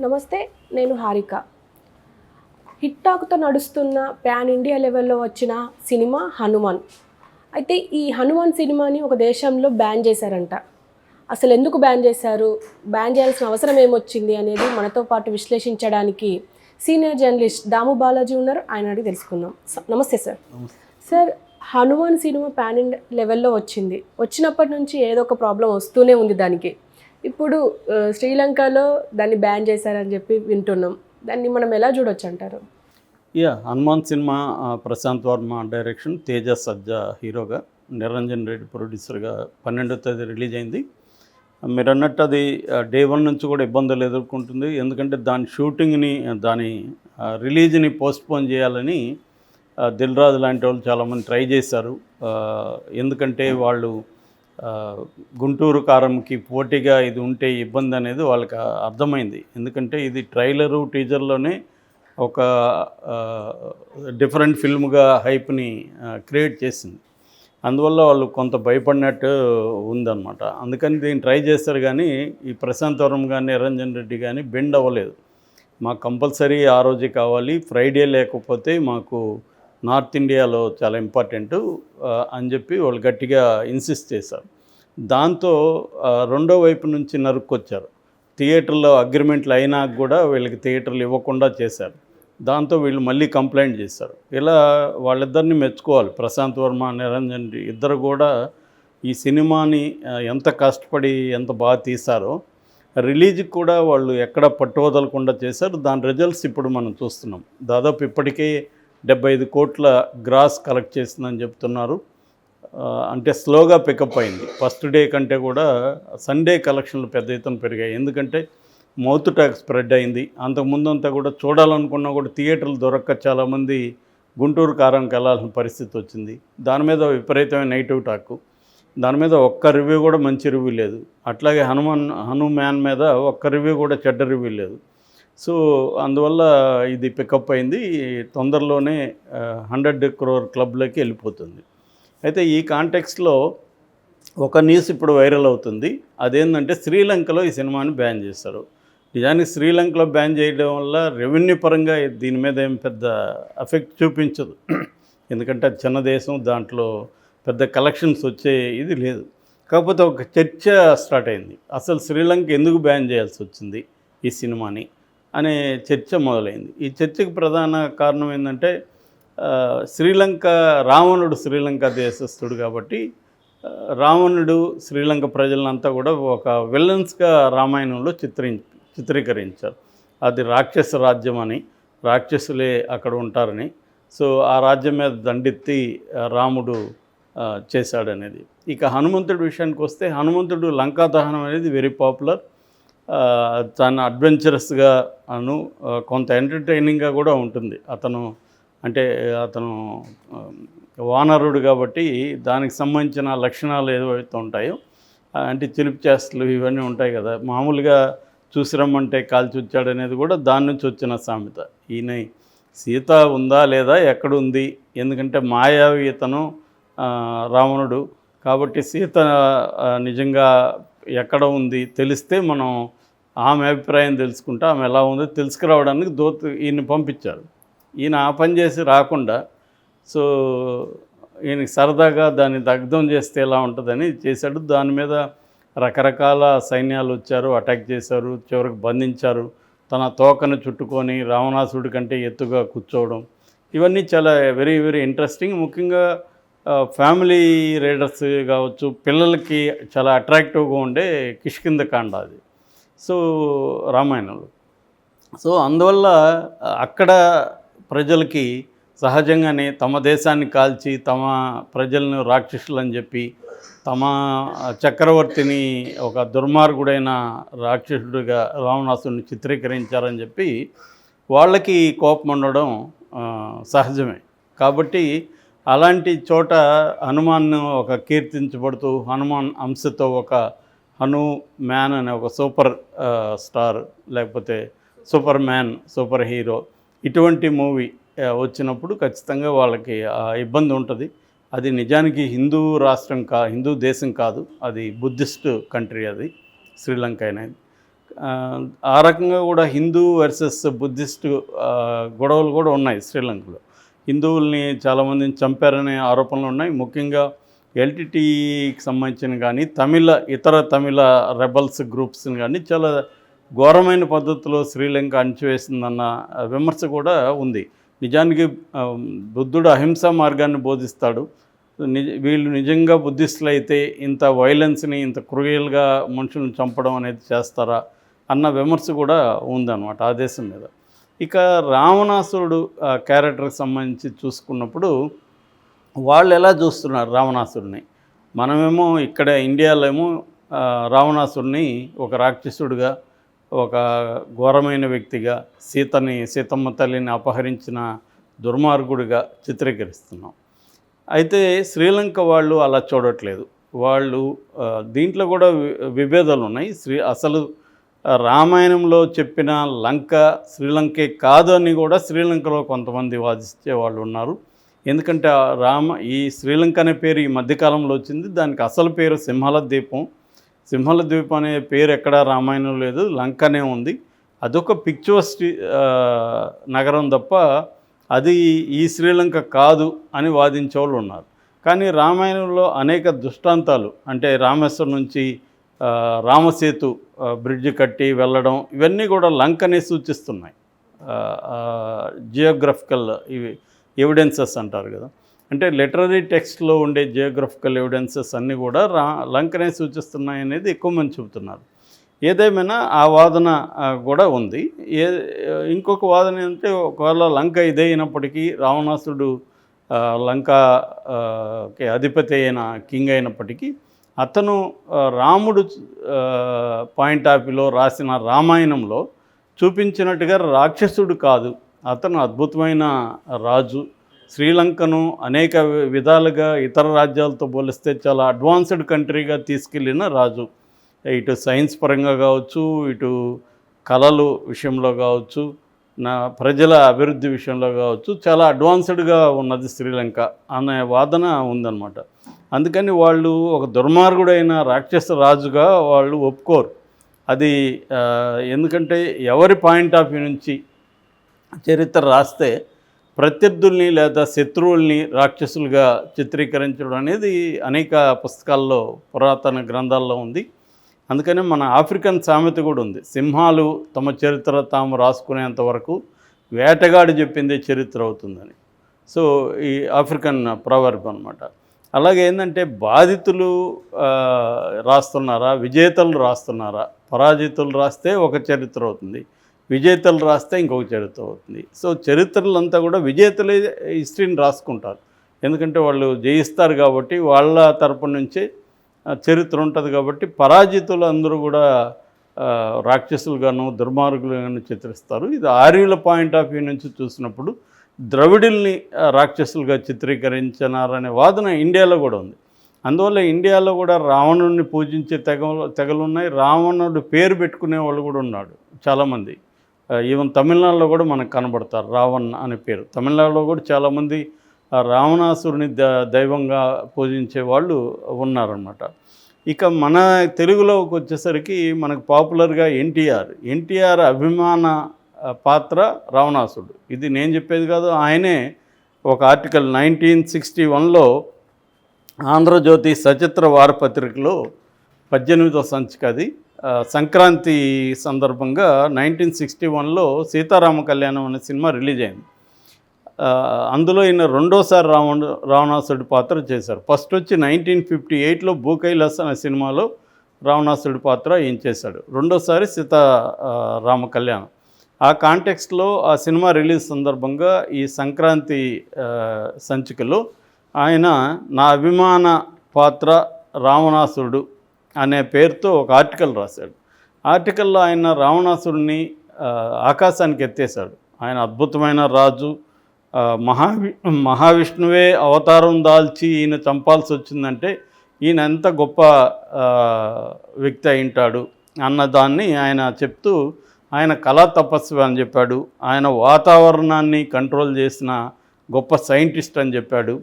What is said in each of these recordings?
నమస్తే నేను హారిక. హిట్ టాక్తో నడుస్తున్న ప్యాన్ ఇండియా లెవెల్లో వచ్చిన సినిమా హనుమాన్. అయితే ఈ హనుమాన్ సినిమాని ఒక దేశంలో బ్యాన్ చేశారంట. అసలు ఎందుకు బ్యాన్ చేశారు? బ్యాన్ చేయాల్సిన అవసరం ఏమొచ్చింది అనేది మనతో పాటు విశ్లేషించడానికి సీనియర్ జర్నలిస్ట్ దాము బాలాజీ ఉన్నారు. ఆయన అడిగి తెలుసుకుందాం. నమస్తే sir. Sir Hanuman cinema pan India లెవెల్లో వచ్చింది. వచ్చినప్పటి నుంచి ఏదో ఒక ప్రాబ్లం వస్తూనే ఉంది దానికి. ఇప్పుడు శ్రీలంకలో దాన్ని బ్యాన్ చేశారని చెప్పి వింటున్నాం. దాన్ని మనం ఎలా చూడొచ్చు అంటారు? Yeah Hanuman cinema Prashanth Varma direction Teja Sajja హీరోగా నిరంజన్ రెడ్డి ప్రొడ్యూసర్గా పన్నెండో తేదీ రిలీజ్ అయింది. మీరు అన్నట్టు అది డే వన్ నుంచి కూడా ఇబ్బందులు ఎదుర్కొంటుంది. ఎందుకంటే దాని షూటింగ్ని దాని రిలీజ్ని పోస్ట్పోన్ చేయాలని దిల్ రాజు లాంటి వాళ్ళు చాలామంది ట్రై చేశారు. ఎందుకంటే వాళ్ళు గుంటూరు కారంకి పోటీగా ఇది ఉంటే ఇబ్బంది అనేది వాళ్ళకి అర్థమైంది. ఎందుకంటే ఇది ట్రైలరు టీజర్లోనే ఒక డిఫరెంట్ ఫిల్మ్గా హైప్ని క్రియేట్ చేసింది. అందువల్ల వాళ్ళు కొంత భయపడినట్టు ఉందన్నమాట. అందుకని దీన్ని ట్రై చేస్తారు కానీ ఈ ప్రశాంత్ వరం కానీ నిరంజన్ రెడ్డి కానీ బెండ్ అవ్వలేదు. మాకు కంపల్సరీ ఆ రోజే కావాలి. ఫ్రైడే లేకపోతే మాకు నార్త్ ఇండియాలో చాలా ఇంపార్టెంట్ అని చెప్పి వాళ్ళు గట్టిగా ఇన్సిస్ట్ చేశారు. దాంతో రెండో వైపు నుంచి నరుక్కొచ్చారు. థియేటర్లో అగ్రిమెంట్లు అయినా కూడా వీళ్ళకి థియేటర్లు ఇవ్వకుండా చేశారు. దాంతో వీళ్ళు మళ్ళీ కంప్లైంట్ చేశారు. ఇలా వాళ్ళిద్దరిని మెచ్చుకోవాలి. ప్రశాంత్ వర్మ నిరంజన్ ఇద్దరు కూడా ఈ సినిమాని ఎంత కష్టపడి ఎంత బాగా తీశారో రిలీజ్కి కూడా వాళ్ళు ఎక్కడ పట్టువదలకుండా చేశారు. దాని రిజల్ట్స్ ఇప్పుడు మనం చూస్తున్నాం. దాదాపు ఇప్పటికే డెబ్బై ఐదు కోట్ల గ్రాస్ కలెక్ట్ చేసిందని చెప్తున్నారు. అంటే స్లోగా పికప్ అయింది. ఫస్ట్ డే కంటే కూడా సండే కలెక్షన్లు పెద్ద ఎత్తున పెరిగాయి. ఎందుకంటే మౌత్ టాక్ స్ప్రెడ్ అయింది. అంతకుముందంతా కూడా చూడాలనుకున్నా కూడా థియేటర్లు దొరక్క చాలామంది గుంటూరు కారంకి వెళ్ళాల్సిన పరిస్థితి వచ్చింది. దాని మీద విపరీతమైన నెగిటివ్ టాక్ దాని మీద ఒక్క రివ్యూ కూడా మంచి రివ్యూ లేదు. అట్లాగే హనుమాన్ హనుమాన్ మీద ఒక్క రివ్యూ కూడా చెడ్డ రివ్యూ లేదు. సో అందువల్ల ఇది పికప్ అయింది. తొందరలోనే హండ్రెడ్ క్రోర్ క్లబ్లోకి వెళ్ళిపోతుంది. అయితే ఈ కాంటెక్స్ట్లో ఒక న్యూస్ ఇప్పుడు వైరల్ అవుతుంది. అదేంటంటే శ్రీలంకలో ఈ సినిమాని బ్యాన్ చేస్తారు. నిజానికి శ్రీలంకలో బ్యాన్ చేయడం వల్ల రెవెన్యూ పరంగా దీని మీద ఏం పెద్ద ఎఫెక్ట్ చూపించదు. ఎందుకంటే అది చిన్న దేశం దాంట్లో పెద్ద కలెక్షన్స్ వచ్చే ఇది లేదు. కాకపోతే ఒక చర్చ స్టార్ట్ అయింది. అసలు శ్రీలంక ఎందుకు బ్యాన్ చేయాల్సి వచ్చింది ఈ సినిమాని అనే చర్చ మొదలైంది. ఈ చర్చకు ప్రధాన కారణం ఏంటంటే శ్రీలంక రావణుడు శ్రీలంక దేశస్థుడు కాబట్టి రావణుడు శ్రీలంక ప్రజలంతా కూడా ఒక విలన్స్గా రామాయణంలో చిత్రీ చిత్రీకరించారు. అది రాక్షస రాజ్యం అని రాక్షసులే అక్కడ ఉంటారని. సో ఆ రాజ్యం మీద దండెత్తి రాముడు చేశాడనేది. ఇక హనుమంతుడి విషయానికి వస్తే హనుమంతుడు లంకా దహనం అనేది వెరీ పాపులర్. తన అడ్వెంచరస్గా అను కొంత ఎంటర్టైనింగ్గా కూడా ఉంటుంది. అతను అంటే అతను వానరుడు కాబట్టి దానికి సంబంధించిన లక్షణాలు ఏవైతే ఉంటాయో అంటే చిలిపి చేస్తలు ఇవన్నీ ఉంటాయి కదా మామూలుగా చూసి రమ్మంటే కాల్చి వచ్చాడు అనేది కూడా దాని నుంచి వచ్చిన సామెత. ఈయన సీత ఉందా లేదా ఎక్కడుంది ఎందుకంటే మాయావి ఇతను రావణుడు కాబట్టి సీత నిజంగా ఎక్కడ ఉంది తెలిస్తే మనం ఆమె అభిప్రాయం తెలుసుకుంటే ఆమె ఎలా ఉందో తెలుసుకురావడానికి దోత ఈయన్ని పంపించారు. ఈయన ఆ పని చేసి రాకుండా సో ఈయనకి సరదాగా దాన్ని దగ్ధం చేస్తే ఎలా ఉంటుందని చేశాడు. దాని మీద రకరకాల సైన్యాలు వచ్చారు అటాక్ చేశారు చివరికి బంధించారు. తన తోకను చుట్టుకొని రావణాసుడి కంటే ఎత్తుగా కూర్చోవడం. ఇవన్నీ చాలా వెరీ వెరీ ఇంట్రెస్టింగ్ ముఖ్యంగా ఫ్యామిలీ రైడర్స్ కావచ్చు పిల్లలకి చాలా అట్రాక్టివ్గా ఉండే కిష్కింద కాండ అది. సో రామాయణంలో. సో అందువల్ల అక్కడ ప్రజలకి సహజంగానే తమ దేశాన్ని కాల్చి తమ ప్రజలను రాక్షసులు అని చెప్పి తమ చక్రవర్తిని ఒక దుర్మార్గుడైన రాక్షసుడిగా రావణాసుని చిత్రీకరించారని చెప్పి వాళ్ళకి కోపం ఉండడం సహజమే. కాబట్టి అలాంటి చోట హనుమాన్ ఒక కీర్తించబడుతూ హనుమాన్ అంశతో ఒక హను మ్యాన్ అనే ఒక సూపర్ స్టార్ లేకపోతే సూపర్ మ్యాన్ సూపర్ హీరో ఇటువంటి మూవీ వచ్చినప్పుడు ఖచ్చితంగా వాళ్ళకి ఇబ్బంది ఉంటుంది. అది నిజానికి హిందూ రాష్ట్రం కా హిందూ దేశం కాదు. అది బుద్ధిస్ట్ కంట్రీ అది శ్రీలంక అనేది. ఆ, రకంగా కూడా హిందూ వర్సెస్ బుద్ధిస్ట్ గొడవలు కూడా ఉన్నాయి శ్రీలంకలో. హిందువుల్ని చాలామందిని చంపారనే ఆరోపణలు ఉన్నాయి. ముఖ్యంగా ఎల్టీటీకి సంబంధించిన కానీ తమిళ ఇతర తమిళ రెబల్స్ గ్రూప్స్ని కానీ చాలా ఘోరమైన పద్ధతిలో శ్రీలంక అణచివేసిందన్న విమర్శ కూడా ఉంది. నిజానికి బుద్ధుడు అహింసా మార్గాన్ని బోధిస్తాడు. నిజ వీళ్ళు నిజంగా బుద్ధిస్టులు అయితే ఇంత వైలెన్స్ని ఇంత క్రూయల్గా మనుషులను చంపడం అనేది చేస్తారా అన్న విమర్శ కూడా ఉందన్నమాట ఆ దేశం మీద. ఇక రావణాసురుడు క్యారెక్టర్కి సంబంధించి చూసుకున్నప్పుడు వాళ్ళు ఎలా చూస్తున్నారు రావణాసురుడిని మనమేమో ఇక్కడ ఇండియాలో ఏమో రావణాసుడిని రావణాసురుడిని ఒక రాక్షసుడిగా ఒక ఘోరమైన వ్యక్తిగా సీతని సీతమ్మ తల్లిని అపహరించిన దుర్మార్గుడిగా చిత్రీకరిస్తున్నాం. అయితే శ్రీలంక వాళ్ళు అలా చూడట్లేదు. వాళ్ళు దీంట్లో కూడా వి- విభేదాలు ఉన్నాయి. శ్రీ అసలు రామాయణంలో చెప్పిన లంక శ్రీలంకే కాదు అని కూడా శ్రీలంకలో కొంతమంది వాదించే వాళ్ళు ఉన్నారు. ఎందుకంటే రామ ఈ శ్రీలంక అనే పేరు ఈ మధ్యకాలంలో వచ్చింది. దానికి అసలు పేరు సింహాల ద్వీపం సింహల ద్వీపం అనే పేరు ఎక్కడా రామాయణం లేదు లంకనే ఉంది. అదొక పిక్చర్స్ నగరం తప్ప అది ఈ శ్రీలంక కాదు అని వాదించే వాళ్ళు ఉన్నారు. కానీ రామాయణంలో అనేక దృష్టాంతాలు అంటే రామేశ్వరం నుంచి రామసేతు బ్రిడ్జ్ కట్టి వెళ్ళడం ఇవన్నీ కూడా లంకనే సూచిస్తున్నాయి. జియోగ్రఫికల్ ఇవి ఎవిడెన్సెస్ అంటారు కదా. అంటే లిటరరీ టెక్స్ట్లో ఉండే జియోగ్రఫికల్ ఎవిడెన్సెస్ అన్నీ కూడా రా లంకనే సూచిస్తున్నాయి అనేది ఎక్కువ మంది చెబుతున్నారు. ఏదేమైనా ఆ వాదన కూడా ఉంది. ఏ ఇంకొక వాదన ఏంటంటే ఒకవేళ లంక ఇదే అయినప్పటికీ రావణాసుడు లంకకి కి అధిపతి అయిన కింగ్ అయినప్పటికీ అతను రాముడు పాయింట్ ఆఫ్ వ్యూలో రాసిన రామాయణంలో చూపించినట్టుగా రాక్షసుడు కాదు. అతను అద్భుతమైన రాజు. శ్రీలంకను అనేక విధాలుగా ఇతర రాజ్యాలతో పోలిస్తే చాలా అడ్వాన్స్డ్ కంట్రీగా తీసుకెళ్ళిన రాజు. ఇటు సైన్స్ పరంగా కావచ్చు ఇటు కళలు విషయంలో కావచ్చు నా ప్రజల అభివృద్ధి విషయంలో కావచ్చు చాలా అడ్వాన్స్డ్గా ఉన్నది శ్రీలంక అనే వాదన ఉందన్నమాట. అందుకని వాళ్ళు ఒక దుర్మార్గుడైన రాక్షస రాజుగా వాళ్ళు ఒప్పుకోరు. అది ఎందుకంటే ఎవరి పాయింట్ ఆఫ్ వ్యూ నుంచి చరిత్ర రాస్తే ప్రత్యర్థుల్ని లేదా శత్రువుల్ని రాక్షసులుగా చిత్రీకరించడం అనేది అనేక పుస్తకాల్లో పురాతన గ్రంథాల్లో ఉంది. అందుకనే మన ఆఫ్రికన్ సామెత కూడా ఉంది. సింహాలు తమ చరిత్ర తాము రాసుకునేంత వరకు వేటగాడు చెప్పిందే చరిత్ర అవుతుందని. సో ఈ ఆఫ్రికన్ ప్రవర్బ్ అనమాట అలాగే ఏంటంటే బాధితులు రాస్తున్నారా విజేతలు రాస్తున్నారా పరాజితులు రాస్తే ఒక చరిత్ర అవుతుంది. విజేతలు రాస్తే ఇంకొక చరిత్ర అవుతుంది. సో చరిత్రలంతా కూడా విజేతలే హిస్టరీని రాసుకుంటారు. ఎందుకంటే వాళ్ళు జయిస్తారు కాబట్టి వాళ్ళ తరపు నుంచే చరిత్ర ఉంటుంది కాబట్టి పరాజితులు అందరూ కూడా రాక్షసులుగాను దుర్మార్గులుగాను చిత్రిస్తారు. ఇది ఆర్యుల పాయింట్ ఆఫ్ వ్యూ నుంచి చూసినప్పుడు ద్రవిడుల్ని రాక్షసులుగా చిత్రీకరించినారనే వాదన ఇండియాలో కూడా ఉంది. అందువల్ల ఇండియాలో కూడా రావణుడిని పూజించే తెగ తెగలు ఉన్నాయి. రావణుడు పేరు పెట్టుకునే వాళ్ళు కూడా ఉన్నాడు చాలామంది. ఈవెన్ తమిళనాడులో కూడా మనకు కనబడతారు రావణ్ అనే పేరు. తమిళనాడులో కూడా చాలామంది రావణాసురుని ద దైవంగా పూజించే వాళ్ళు ఉన్నారన్నమాట. ఇక మన తెలుగులోకి వచ్చేసరికి మనకు పాపులర్గా ఎన్టీఆర్. ఎన్టీఆర్ అభిమాన పాత్ర రావణాసుడు ఇది నేను చెప్పేది కాదు ఆయనే ఒక ఆర్టికల్ నైన్టీన్ సిక్స్టీ వన్లో ఆంధ్రజ్యోతి సచిత్ర వారపత్రికలో పద్దెనిమిదో సంచిక అది సంక్రాంతి సందర్భంగా నైన్టీన్ సిక్స్టీ వన్లో సీతారామ కళ్యాణం అనే సినిమా రిలీజ్ అయింది. అందులో ఈయన రెండోసారి రావణ రావణాసుడి పాత్ర చేశారు. ఫస్ట్ వచ్చి నైన్టీన్ ఫిఫ్టీ ఎయిట్లో భూకైలాస్ అనే సినిమాలో రావణాసుడి పాత్ర ఈయన చేశాడు. రెండోసారి సీతారామ రామ కళ్యాణం. ఆ కాంటెక్స్ట్లో ఆ సినిమా రిలీజ్ సందర్భంగా ఈ సంక్రాంతి సంచికలో ఆయన నా అభిమాన పాత్ర రావణాసుడు అనే పేరుతో ఒక ఆర్టికల్ రాశాడు. ఆర్టికల్లో ఆయన రావణాసురుడిని ఆకాశానికి ఎత్తేశాడు. ఆయన అద్భుతమైన రాజు. మహావి మహావిష్ణువే అవతారం దాల్చి ఈయన చంపాల్సి వచ్చిందంటే ఈయన ఎంత గొప్ప వ్యక్తి అయింటాడు అన్నదాన్ని ఆయన చెప్తూ ఆయన కళా తపస్వి అని చెప్పాడు. ఆయన వాతావరణాన్ని కంట్రోల్ చేసిన గొప్ప సైంటిస్ట్ అని చెప్పాడు.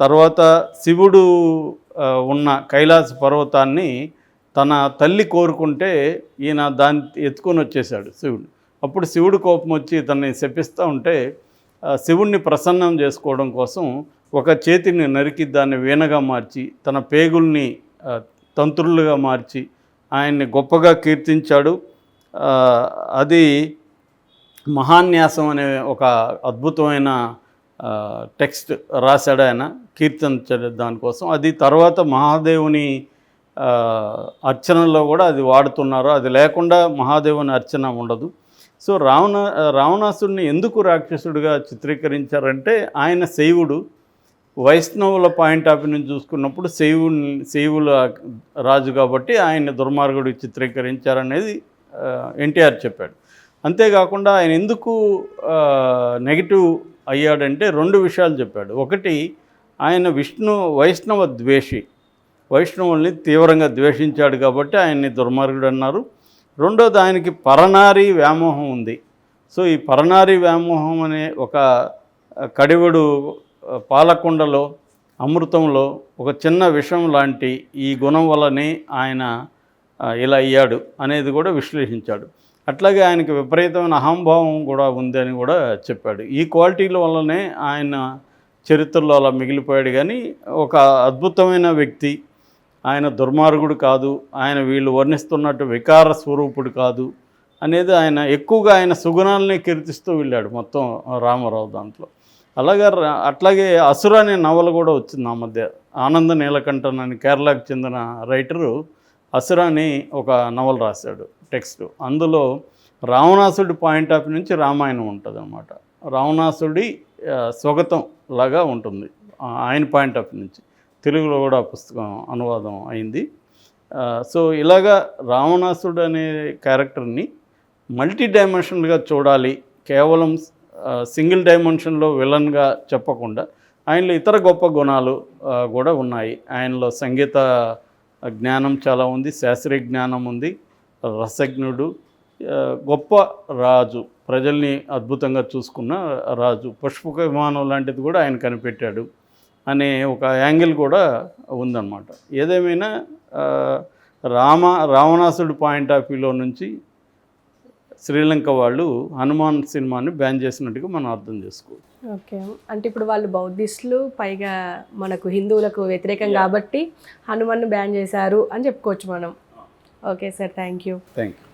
తర్వాత శివుడు ఉన్న కైలాస పర్వతాన్ని తన తల్లి కోరుకుంటే ఈయన దాన్ని ఎత్తుకొని వచ్చేసాడు శివుడు. అప్పుడు శివుడు కోపం వచ్చి తనని శపిస్తూ ఉంటే శివుణ్ణి ప్రసన్నం చేసుకోవడం కోసం ఒక చేతిని నరికి దాన్ని వీణగా మార్చి తన పేగుల్ని తంత్రులుగా మార్చి ఆయన్ని గొప్పగా కీర్తించాడు. అది మహాన్యాసం అనే ఒక అద్భుతమైన టెక్స్ట్ రాశాడు ఆయన కీర్తించడం దానికోసం. అది తర్వాత మహాదేవుని అర్చనలో కూడా అది వాడుతున్నారు. అది లేకుండా మహాదేవుని అర్చన ఉండదు. సో రావణ రావణాసుడిని ఎందుకు రాక్షసుడిగా చిత్రీకరించారంటే ఆయన శైవుడు వైష్ణవుల పాయింట్ ఆఫ్ నుంచి చూసుకున్నప్పుడు శైవుని శైవుల రాజు కాబట్టి ఆయన దుర్మార్గుడు చిత్రీకరించారనేది ఎన్టీఆర్ చెప్పాడు. అంతేకాకుండా ఆయన ఎందుకు నెగిటివ్ అయ్యాడంటే రెండు విషయాలు చెప్పాడు. ఒకటి ఆయన విష్ణు వైష్ణవ ద్వేషి. వైష్ణవుల్ని తీవ్రంగా ద్వేషించాడు కాబట్టి ఆయన్ని దుర్మార్గుడు అన్నారు రెండోది ఆయనకి పరణారి వ్యామోహం ఉంది. సో ఈ పరనారి వ్యామోహం అనే ఒక కడివడు పాలకొండలో పాలకుండలో అమృతంలో ఒక చిన్న విషం లాంటి ఈ గుణం వల్లనే ఆయన ఇలా అయ్యాడు అనేది కూడా విశ్లేషించాడు. అట్లాగే ఆయనకి విపరీతమైన అహంభావం కూడా ఉంది అని కూడా చెప్పాడు. ఈ క్వాలిటీల వల్లనే ఆయన చరిత్రలో అలా మిగిలిపోయాడు. కానీ ఒక అద్భుతమైన వ్యక్తి. ఆయన దుర్మార్గుడు కాదు. ఆయన వీళ్ళు వర్ణిస్తున్నట్టు వికార స్వరూపుడు కాదు అనేది ఆయన ఎక్కువగా ఆయన సుగుణాలని కీర్తిస్తూ వెళ్ళాడు మొత్తం రామారావు దాంట్లో. అలాగే రా- అట్లాగే అసుర అనే నవల కూడా వచ్చింది ఆ మధ్య. ఆనంద నీలకంఠన్ అని కేరళకు చెందిన రైటరు అసుర అని ఒక నవల రాశాడు టెక్స్ట్. అందులో రావణాసుడి పాయింట్ ఆఫ్ నుంచి రామాయణం ఉంటుంది అనమాట రావణాసుడి స్వగతం లాగా ఉంటుంది ఆయన పాయింట్ ఆఫ్ నుంచి. తెలుగులో కూడా పుస్తకం అనువాదం అయింది. సో ఇలాగా రావణాసుడు అనే క్యారెక్టర్ని మల్టీ డైమెన్షనల్గా చూడాలి కేవలం సింగిల్ డైమెన్షన్లో విలన్గా చెప్పకుండా ఆయనలో ఇతర గొప్ప గుణాలు కూడా ఉన్నాయి. ఆయనలో సంగీత జ్ఞానం చాలా ఉంది శాస్త్రీయ జ్ఞానం ఉంది. రసజ్ఞుడు గొప్ప రాజు ప్రజల్ని అద్భుతంగా చూసుకున్న రాజు పుష్పక విమానం లాంటిది కూడా ఆయన కనిపెట్టాడు అనే ఒక యాంగిల్ కూడా ఉందన్నమాట. ఏదేమైనా రామ రావణాసుడు పాయింట్ ఆఫ్ వ్యూలో నుంచి శ్రీలంక వాళ్ళు హనుమాన్ సినిమాని బ్యాన్ చేసినట్టుగా మనం అర్థం చేసుకోవచ్చు. ఓకే. అంటే ఇప్పుడు వాళ్ళు బౌద్ధిస్టులు పైగా మనకు హిందువులకు వ్యతిరేకం కాబట్టి హనుమాన్ను బ్యాన్ చేశారు అని చెప్పుకోవచ్చు మనం. Okay sir thank you. Thank you